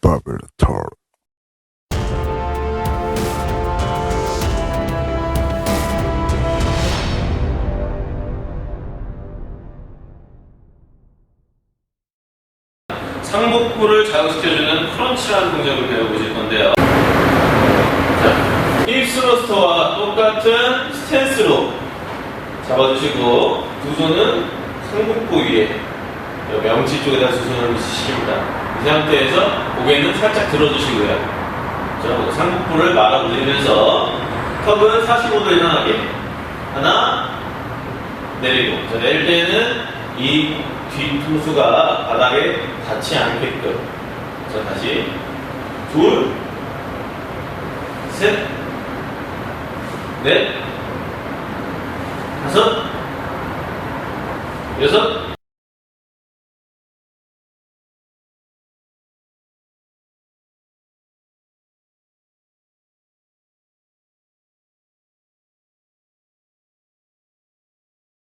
바벨털 상복부를 자극시켜주는 크런치라는 동작을 배워보실 건데요. 자, 힙 스러스터와 똑같은 스탠스로 잡아주시고 두 손은 상복부 위에 명치 쪽에다 두 손을 미치십니다. 이 상태에서 고개는 살짝 들어주시고요. 자, 상복부를 말아 올리면서 턱은 45도 이상하게 하나 내리고 자, 내릴 때는 이 뒤통수가 바닥에 닿지 않게끔 자 다시 둘, 셋, 넷, 다섯, 여섯,